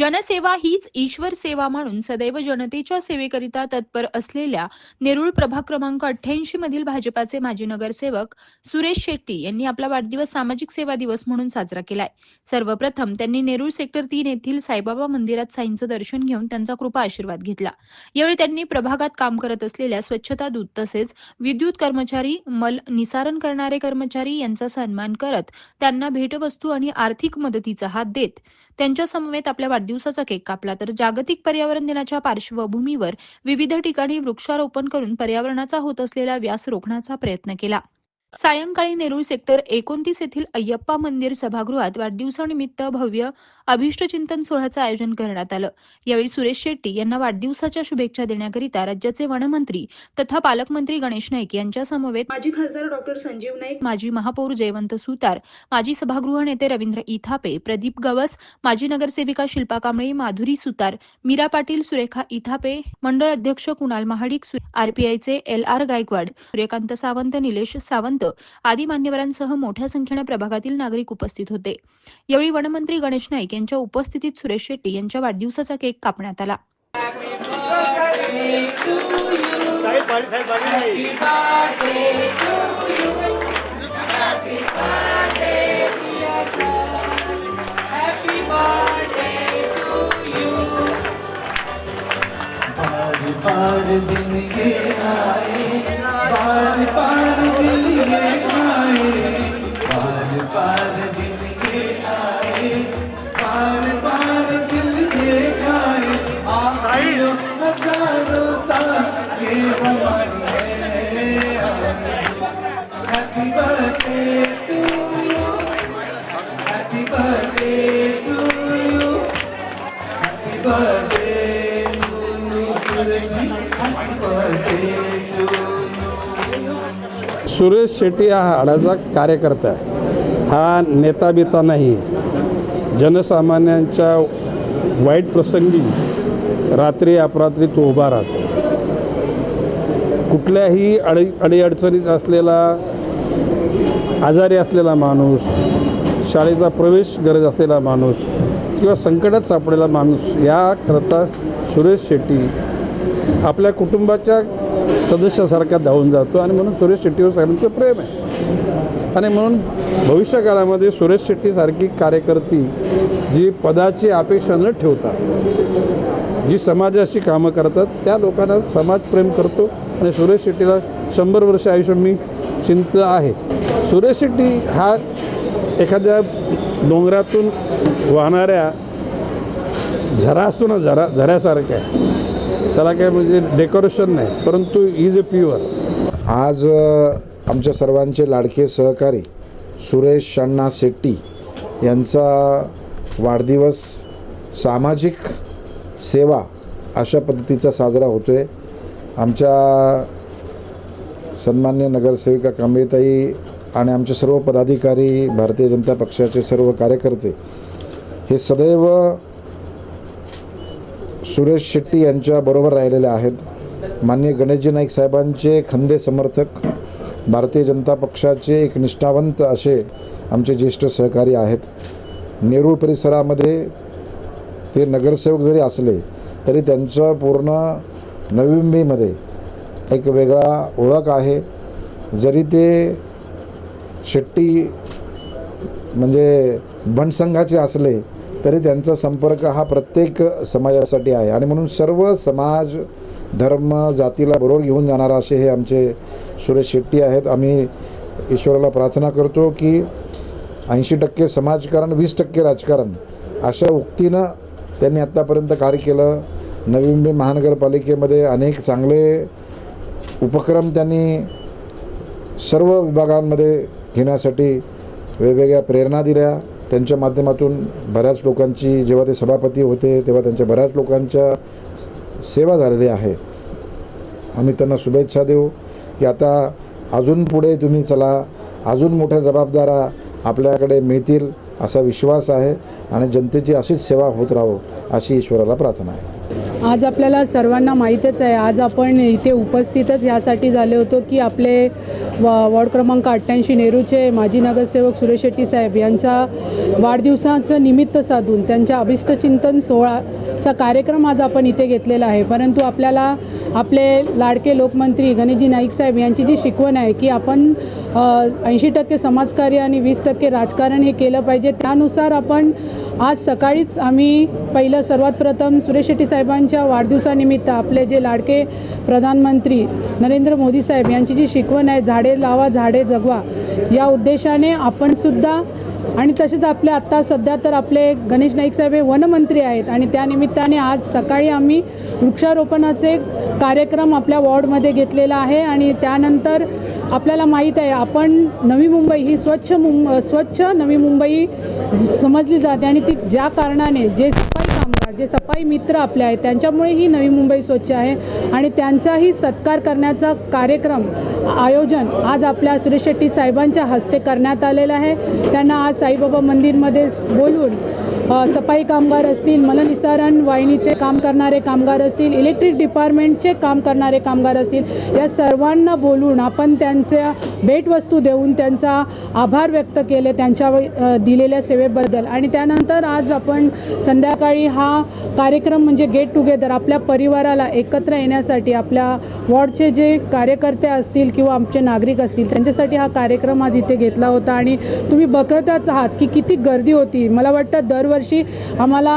जनसेवा हीच ईश्वर सेवा म्हणून सदैव जनतेच्या सेवेकरिता तत्पर असलेल्या नेरुळ प्रभाग क्रमांक अठ्ठ्याऐंशी मधील भाजपाचे माजी नगरसेवक सुरेश शेट्टी यांनी आपला वाढदिवस सामाजिक सेवा दिवस म्हणून साजरा केलाय. सर्वप्रथम त्यांनी नेरुळ सेक्टर तीन येथील साईबाबा मंदिरात साईंचं दर्शन घेऊन त्यांचा कृपा आशीर्वाद घेतला. यावेळी त्यांनी प्रभागात काम करत असलेल्या स्वच्छता दूत तसेच विद्युत कर्मचारी मल निसारण करणारे कर्मचारी यांचा सन्मान करत त्यांना भेटवस्तू आणि आर्थिक मदतीचा हात देत त्यांच्या समवेत आपल्या वाढदिवसाचा केक कापला. तर जागतिक पर्यावरण दिनाच्या पार्श्वभूमीवर विविध ठिकाणी वृक्षारोपण करून पर्यावरणाचा होत असलेला व्यास रोखण्याचा प्रयत्न केला. सायंकाळी नेरूळ सेक्टर एकोणतीस येथील अय्यप्पा मंदिर सभागृहात वाढदिवसानिमित्त भव्य अभिष्टचिंतन सोहळ्याचं आयोजन करण्यात आलं. यावेळी सुरेश शेट्टी यांना वाढदिवसाच्या शुभेच्छा देण्याकरिता राज्याचे वनमंत्री तथा पालकमंत्री गणेश नाईक यांच्या समवेत माजी खासदार डॉक्टर संजीव नाईक माजी महापौर जयवंत सुतार माजी सभागृह नेते रवींद्र इथापे प्रदीप गवस माजी नगरसेविका शिल्पा कांबळे माधुरी सुतार मीरा पाटील सुरेखा इथापे मंडळ अध्यक्ष कुणाल महाडिक आरपीआयचे एल आर गायकवाड सूर्यकांत सावंत निलेश सावंत आदी मान्यवरांसह मोठ्या संख्येने प्रभागातील नागरिक उपस्थित होते. यावेळी वनमंत्री गणेश नाईक यांच्या उपस्थितीत सुरेश शेट्टी यांच्या वाढदिवसाचा केक कापण्यात आला. दिन आए सुरेश शेट्टी हा हाडाचा कार्यकर्ता आहे. हा नेता बिता नाही. जनसामान्यांच्या वाईट प्रसंगी रात्री अपरात्री तो उभा राहतो. कुठल्याही अडी अडीअडचणीत असलेला आजारी असलेला माणूस शाळेचा प्रवेश गरज असलेला माणूस किंवा संकटात सापडलेला माणूस याकरता सुरेश शेट्टी आपल्या कुटुंबाच्या सदस्यासारखा धावून जातो आणि म्हणून सुरेश शेट्टीवर सगळ्यांचं प्रेम आहे. आणि म्हणून भविष्यकाळामध्ये सुरेश शेट्टीसारखी कार्यकर्ती जी पदाची अपेक्षा न ठेवता जी समाजाची कामं करतात त्या लोकांना समाज प्रेम करतो. आणि सुरेश शेट्टीला शंभर वर्ष आयुष्य मी चिंत आहे. सुरेश शेट्टी हा एखाद्या डोंगरातून वाहणाऱ्या झरा असतो ना झरा झऱ्यासारखा आहे त्याला काय म्हणजे डेकोरेशन नाही परंतु इज अ प्युअर आज आमच्या सर्वांचे लाडके सहकारी सुरेश अण्णा शेट्टी यांचा वाढदिवस सामाजिक सेवा अशा पद्धतीचा साजरा होतो आहे आमच्या सन्मान्य नगरसेविका कांबेताई आणि आमचे सर्व पदाधिकारी भारतीय जनता पक्षाचे सर्व कार्यकर्ते हे सदैव सुरेश शेट्टी यांच्या बरोबर राहिलेले आहेत. माननीय गणेशजी नाईक साहेबांचे खंदे समर्थक भारतीय जनता पक्षाचे एक निष्ठावंत असे आमचे ज्येष्ठ सहकारी आहेत. नेरूळ परिसरामध्ये ते नगरसेवक जरी असले तरी त्यांचं पूर्ण नवी मुंबईमध्ये एक वेगळा ओळख आहे. जरी ते शेट्टी म्हणजे बनसंघाचे असले तरी त्यांचा संपर्क हा प्रत्येक समाजासाठी आहे. आणि म्हणून सर्व समाज धर्म जातीला बरोबर घेऊन जाणारा असे हे आमचे सुरेश शेट्टी आहेत. आम्ही ईश्वराला प्रार्थना करतो की ऐंशी टक्के समाजकारण वीस टक्के राजकारण अशा उक्तीनं त्यांनी आत्तापर्यंत कार्य केलं. नवी मुंबई महानगरपालिकेमध्ये अनेक चांगले उपक्रम त्यांनी सर्व विभागांमध्ये घेण्यासाठी वेगवेगळ्या प्रेरणा दिल्या. त्यांच्या माध्यमातून बऱ्याच लोकांची जेव्हा ते सभापती होते तेव्हा त्यांच्या बऱ्याच लोकांच्या सेवा झालेली आहे. आम्ही त्यांना शुभेच्छा देऊ की आता अजून पुढे तुम्ही चला अजून मोठ्या जबाबदाऱ्या आपल्याकडे मिळतील असा विश्वास आहे आणि जनतेची अशीच सेवा होत राहो अशी ईश्वराला प्रार्थना आहे. आज आपल्याला सर्वांना माहीतच आहे. आज आपण इथे उपस्थितच यासाठी झाले होतो की आपले वा वॉर्ड क्रमांक अठ्ठ्याऐंशी नेहरूचे माजी नगरसेवक सुरेश शेट्टी साहेब यांचा वाढदिवसाचं निमित्त साधून त्यांच्या अभिष्टचिंतन सोहळाचा कार्यक्रम आज आपण इथे घेतलेला आहे. परंतु आपल्याला आपले लाडके लोकमंत्री गणेशजी नाईक साहेब यांची जी शिकवण आहे की आपण ऐंशी टक्के समाजकार्य आणि वीस टक्के राजकारण हे केलं पाहिजे त्यानुसार आपण आज सकाळीच आम्ही पहिलं सर्वात प्रथम सुरेश शेट्टी साहेबांच्या वाढदिवसानिमित्त आपले जे लाडके प्रधानमंत्री नरेंद्र मोदी साहेब यांची जी शिकवण आहे झाडे लावा झाडे जगवा या उद्देशाने आपणसुद्धा आणि तसेच आपले आत्ता सध्या तर आपले गणेश नाईक साहेब हे वनमंत्री आहेत आणि त्यानिमित्ताने आज सकाळी आम्ही वृक्षारोपणाचे कार्यक्रम आपल्या वॉर्डमध्ये घेतलेला आहे आणि त्यानंतर आपल्याला माहीत आहे आपण नवी मुंबई ही स्वच्छ मुंब स्वच्छ नवी मुंबई समजली जाते आणि ती ज्या कारणाने जे कामगार जे सफाई मित्र आपले आहेत त्यांच्यामुळे ही नवी मुंबई स्वच्छ आहे आणि त्यांचाही सत्कार करण्याचा कार्यक्रम आयोजन आज आपल्या सुरेश शेट्टी साहेबांच्या हस्ते करण्यात आलेलं आहे. त्यांना आज साईबाबा मंदिरमध्ये बोलून सफाई कामगार असतील मलनिसारण वाहिनीचे काम करणारे कामगार असतील इलेक्ट्रिक डिपार्टमेंटचे काम करणारे कामगार असतील या सर्वांना बोलून आपण त्यांच्या भेटवस्तू देऊन त्यांचा आभार व्यक्त केले त्यांच्या दिलेल्या सेवेबद्दल. आणि त्यानंतर आज आपण संध्याकाळी हा कार्यक्रम म्हणजे गेट टुगेदर आपल्या परिवाराला एकत्र येण्यासाठी आपल्या वॉर्डचे जे कार्यकर्ते असतील किंवा आमचे नागरिक असतील त्यांच्यासाठी हा कार्यक्रम आज इथे घेतला होता. आणि तुम्ही बघतच आहात की किती गर्दी होती. मला वाटतं दरवर्षी आम्हाला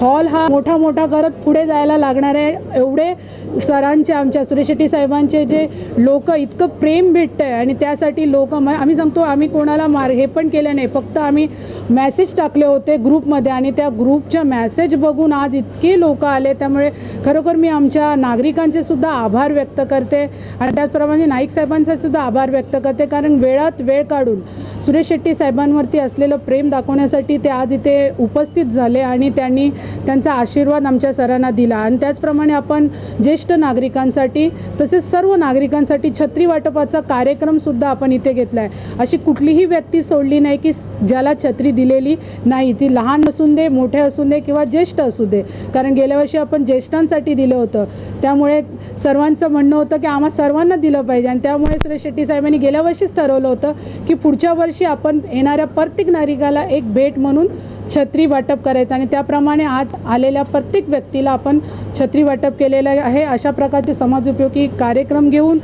हॉल हा मोठा मोठा करत पुढे जायला लागणार आहे. एवढे सरांचे आमच्या सुरेश शेट्टी साहेबांचे जे लोक इतकं प्रेम भेटतं आहे आणि त्यासाठी लोक आम्ही सांगतो आम्ही कोणाला मार हे पण केलं नाही. फक्त आम्ही मॅसेज टाकले होते ग्रुपमध्ये आणि त्या ग्रुपच्या मॅसेज बघून आज इतके लोक आले. त्यामुळे खरोखर मी आमच्या नागरिकांचे सुद्धा आभार व्यक्त करते आणि त्याचप्रमाणे नाईक साहेबांचा सुद्धा आभार व्यक्त करते. कारण वेळात वेळ काढून सुरेश शेट्टी साहेबांवरती असलेलं प्रेम दाखवण्यासाठी ते आज इथे उपस्थित झाले आणि त्यांनी त्यांचा आशीर्वाद आमच्या सरांना दिला. आणि त्याचप्रमाणे आपण जे ज्येष्ठ नागरिकांसाठी तसेच सर्व नागरिकांसाठी छत्री वाटपाचा कार्यक्रमसुद्धा आपण इथे घेतला आहे अशी कुठलीही व्यक्ती सोडली नाही की ज्याला छत्री दिलेली नाही. ती लहान असून दे मोठे असू दे किंवा ज्येष्ठ असू दे. कारण गेल्या वर्षी आपण ज्येष्ठांसाठी दिलं होतं. त्यामुळे सर्वांचं म्हणणं होतं की आम्हा सर्वांना दिलं पाहिजे. आणि त्यामुळे सुरेश शेट्टी साहेबांनी गेल्या वर्षीच ठरवलं होतं की पुढच्या वर्षी आपण येणाऱ्या प्रत्येक नागरिकाला एक भेट म्हणून छत्री वाटप करायचं आणि त्याप्रमाणे आज आलेल्या प्रत्येक व्यक्तीला आपण छत्री वाटप केलेलं आहे. अशा प्रकारचे समाजोपयोगी कार्यक्रम घेऊन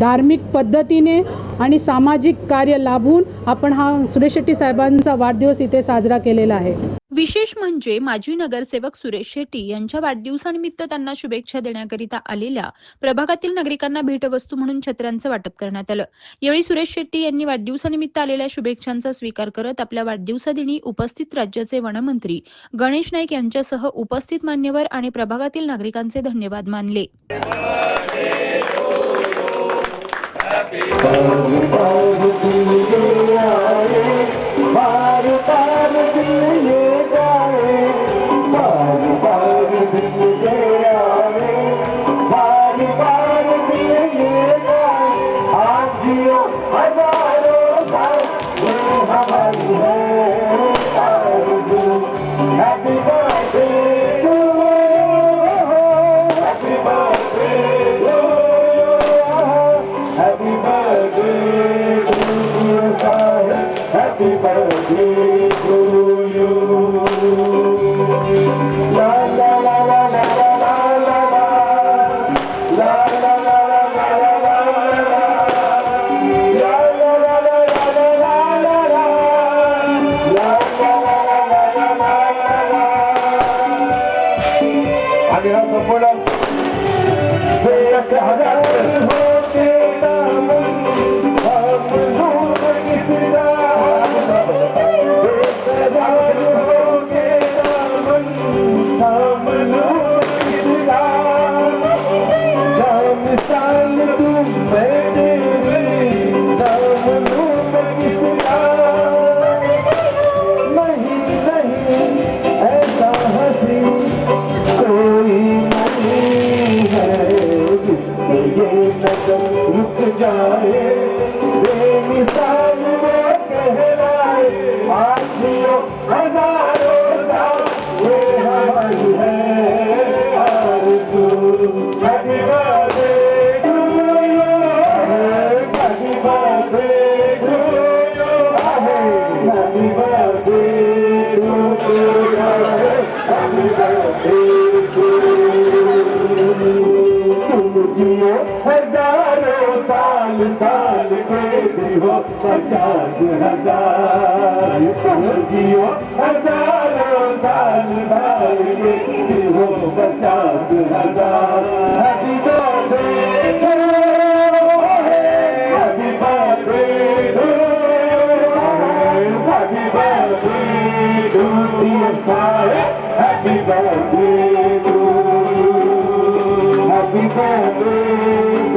धार्मिक पद्धतीने आणि सामाजिक कार्य लाभून आपण हा सुरेश शेट्टी साहेबांचा वाढदिवस इथे साजरा केलेला आहे. विशेष म्हणजे माजी नगरसेवक सुरेश शेट्टी यांच्या वाढदिवसानिमित्त त्यांना शुभेच्छा देण्याकरिता आलेल्या प्रभागातील नागरिकांना भेटवस्तू म्हणून छत्र्यांचं वाटप करण्यात आलं यावेळी सुरेश शेट्टी यांनी वाढदिवसानिमित्त आलेल्या शुभेच्छांचा स्वीकार करत आपल्या वाढदिवसादिनी उपस्थित राज्याचे वनमंत्री गणेश नाईक यांच्यासह उपस्थित मान्यवर आणि प्रभागातील नागरिकांचे धन्यवाद मानले la его отказы отдали, от. Happy birthday, happy birthday, happy birthday to you. happy birthday to, happy birthday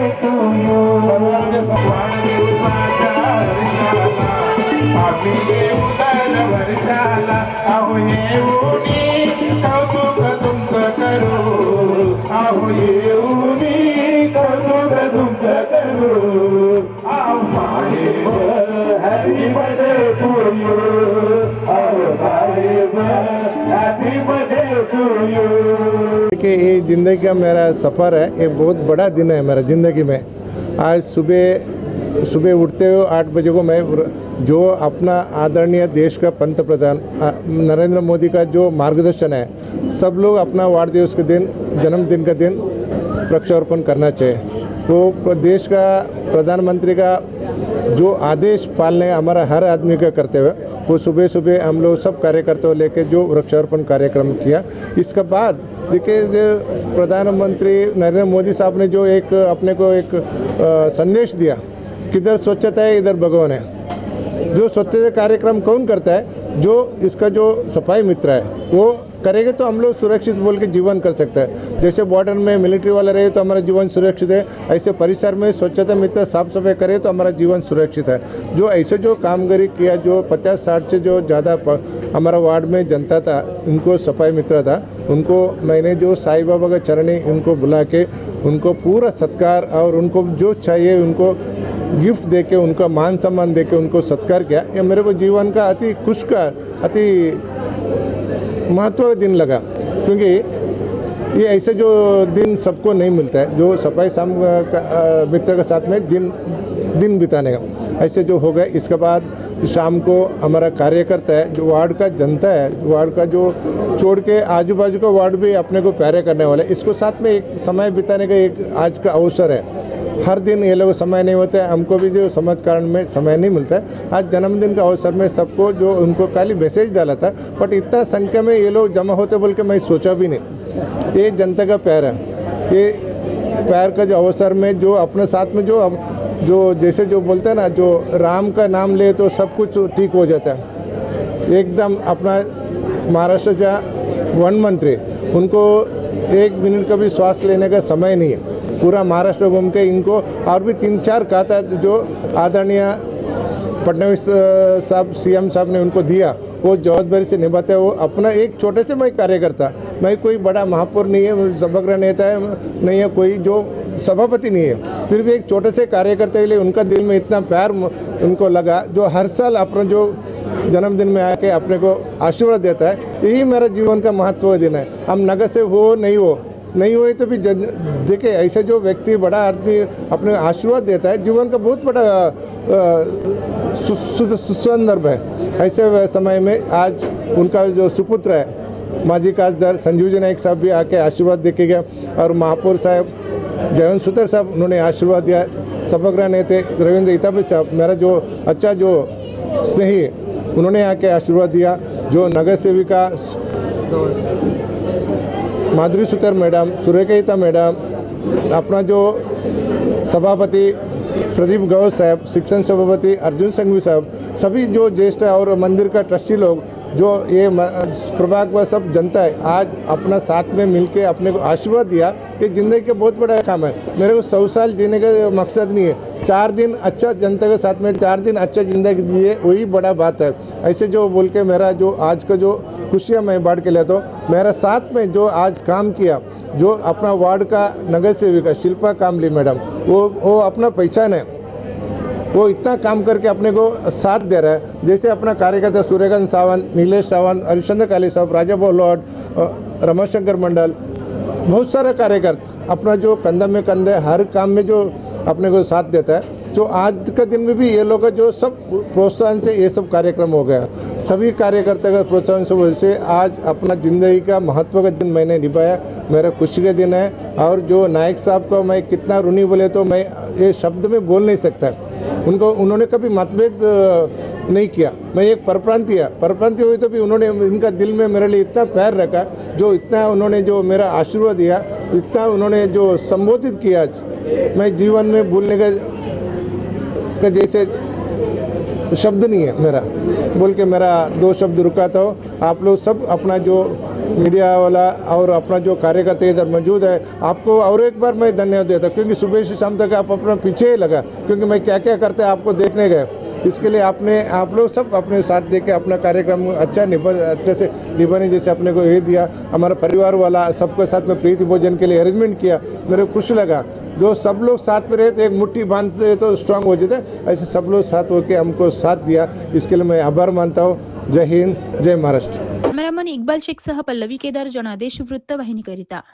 ઉદર વર્ષાલા આવું એવું कि ये ज़िंदगी का मेरा सफ़र है, ये बहुत बड़ा दिन है मेरा ज़िंदगी में। आज सुबह सुबह उठते हुए आठ बजे को मैं जो अपना आदरणीय देश का पंत प्रधान नरेंद्र मोदी का जो मार्गदर्शन है, सब लोग अपना वार्ड दिवस के दिन, जन्मदिन का दिन वृक्षारोपण करना चाहिए वो देश का प्रधानमंत्री का जो आदेश पालने, हमारा हर आदमी का करते हुए वो सुबह सुबह हम लोग सब कार्यकर्ताओं लेके जो वृक्षारोपण कार्यक्रम किया। इसके बाद, देखिए प्रधानमंत्री नरेंद्र मोदी साहब ने जो एक अपने को एक संदेश दिया, किधर स्वच्छता है, इधर भगवान है। जो स्वच्छता कार्यक्रम कौन करता है? जो इसका जो सफ़ाई मित्र है, वो करेंगे तो हम लोग सुरक्षित बोल के जीवन कर सकते हैं। जैसे बॉर्डर में मिलिट्री वाले रहे तो हमारा जीवन सुरक्षित है। ऐसे परिसर में स्वच्छता मित्र साफ़ सफ़ाई करे तो हमारा जीवन सुरक्षित है। जो ऐसे जो कामगिरी किया, जो पचास साठ से जो ज़्यादा हमारा वार्ड में जनता था, उनको सफ़ाई मित्र था, उनको मैंने जो साई बाबा का चरणी उनको बुला के, उनको पूरा सत्कार और उनको जो चाहिए उनको गिफ्ट दे के उनका मान सम्मान दे के उनको सत्कार किया, ये मेरे को जीवन का अति खुश का, अति महत्व दिन लगा, क्योंकि ये ऐसे जो दिन सबको नहीं मिलता है, जो सफ़ाई का मित्र के साथ में दिन दिन बिताने का। ऐसे जो हो गए इसके बाद शाम को हमारा कार्यकर्ता है, जो वार्ड का जनता है, वार्ड का जो छोड़ के आजू बाजू का वार्ड भी अपने को प्यारे करने वाला है। इसको साथ में एक समय बिताने का एक आज का अवसर है। हर दिन ये लोग समय नहीं होता है, हमको भी जो समझ कारण में समय नहीं मिलता है। आज जन्मदिन का अवसर में सबको जो उनको खाली मैसेज डाला था बट इतना संख्या में ये लोग जमा होते बोल के मैं सोचा भी नहीं। ये जनता का प्यार है। ये प्यार का जो अवसर में जो अपने साथ में जो जो जैसे जो बोलते हैं ना, जो राम का नाम ले तो सब कुछ ठीक हो जाता है। एकदम अपना महाराष्ट्र का वन मंत्री, उनको एक मिनट का भी श्वास लेने का समय नहीं है। पूरा महाराष्ट्र घूम के इनको और भी तीन चार खाता जो आदरणीय फडनवीस साहब, सीएम साहब ने उनको दिया, वो जवाबदारी से निभाते वो अपना एक छोटे से मैं कार्यकर्ता, मैं कोई बड़ा महापौर नहीं है, समग्र नेता है, नहीं है कोई, जो सभापति नहीं है, फिर भी एक छोटे से कार्यकर्ता के लिए उनका दिल में इतना प्यार उनको लगा, जो हर साल अपना जो जन्मदिन में आके अपने को आशीर्वाद देता है, यही मेरा जीवन का महत्व दिन है। हम नगर से हो, नहीं हो नहीं हुए तो भी जन ऐसे जो व्यक्ति बड़ा आदमी अपने आशीर्वाद देता है जीवन का बहुत बड़ा अ, सु- सु- सु- संदर्भ है। ऐसे समय में आज उनका जो सुपुत्र है माजी काजदार संजीव जी नायक साहब भी आके आशीर्वाद देखे गया और महापौर साहब जयवंत सुतर साहब उन्होंने आशीर्वाद दिया। समग्र नेते रविंद्र इताबी साहब मेरा जो अच्छा जो स्नेही उन्होंने आके आशीर्वाद दिया। जो नगर सेविका माधुरी सुतर मैडम सुरेखिता मैडम अपना जो सभापति प्रदीप गौर साहब शिक्षण सभापति अर्जुन संघवी साहब सभी जो ज्येष्ठ और मंदिर का ट्रस्टी लोग जो ये प्रभाग व सब जनता है, आज अपना साथ में मिलके अपने को आशीर्वाद दिया, ये ज़िंदगी का बहुत बड़ा काम है। मेरे को सौ साल जीने का मकसद नहीं है। चार दिन अच्छा जनता के साथ में, चार दिन अच्छा ज़िंदगी जिए, वही बड़ा बात है। ऐसे जो बोल के मेरा जो आज का जो खुशियाँ मैं बांट के लेता हूँ। मेरा साथ में जो आज काम किया, जो अपना वार्ड का नगर सेविका शिल्पा कामली मैडम, वो वो अपना पहचान है। वो इतना काम करके अपने को साथ दे रहा है। जैसे अपना कार्यकर्ता सूर्यकांत सावंत, नीलेश सावंत, हरिश्चंद्र काली साहब राजा बोलॉट रमाशंकर मंडल, बहुत सारे कार्यकर्ता अपना जो कंधा में कंधे हर काम में जो अपने को साथ देता है। जो आज के दिन में भी ये लोग जो सब प्रोत्साहन से ये सब कार्यक्रम हो गया। सभी कार्यकर्ता का प्रोत्साहन से वजह से आज अपना ज़िंदगी का महत्व का दिन मैंने निभाया। मेरा खुशी का दिन है। और जो नायक साहब को मैं कितना ऋणी बोले तो मैं ये शब्द में बोल नहीं सकता। उनको, उन्होंने कभी मतभेद नहीं किया। मैं एक परप्रांति है। परप्रांति हुई तो भी उन्होंने इनका दिल में मेरे लिए इतना प्यार रखा, जो इतना उन्होंने जो मेरा आशीर्वाद दिया, इतना उन्होंने जो संबोधित किया मैं जीवन में भूलने का का जैसे शब्द नहीं है मेरा। बोल के मेरा दो शब्द रुका था आप लोग सब अपना जो मीडिया वाला और अपना जो कार्यकर्ता इधर मौजूद है, आपको और एक बार मैं धन्यवाद देता क्योंकि सुबह से शाम तक आप अपना पीछे ही लगा, क्योंकि मैं क्या क्या करते आपको देखने गए। इसके लिए आपने, आप लोग सब अपने साथ दे के अपना कार्यक्रम अच्छा निभा, अच्छे से निभाने जैसे अपने को ये दिया। हमारा परिवार वाला सबके साथ में प्रीति भोजन के लिए अरेंजमेंट किया, मेरे को खुश लगा। जो सब लोग साथ में रहे तो एक मुट्ठी बाँध से तो स्ट्रांग हो जाते, ऐसे सब लोग साथ होकर हमको साथ दिया। इसके लिए मैं आभार मानता हूँ। जय हिंद, जय महाराष्ट्र। कॅमेरामन इक्बाल शेखसह पल्लवी केदार जनादेश वृत्तवाहिनीकरिता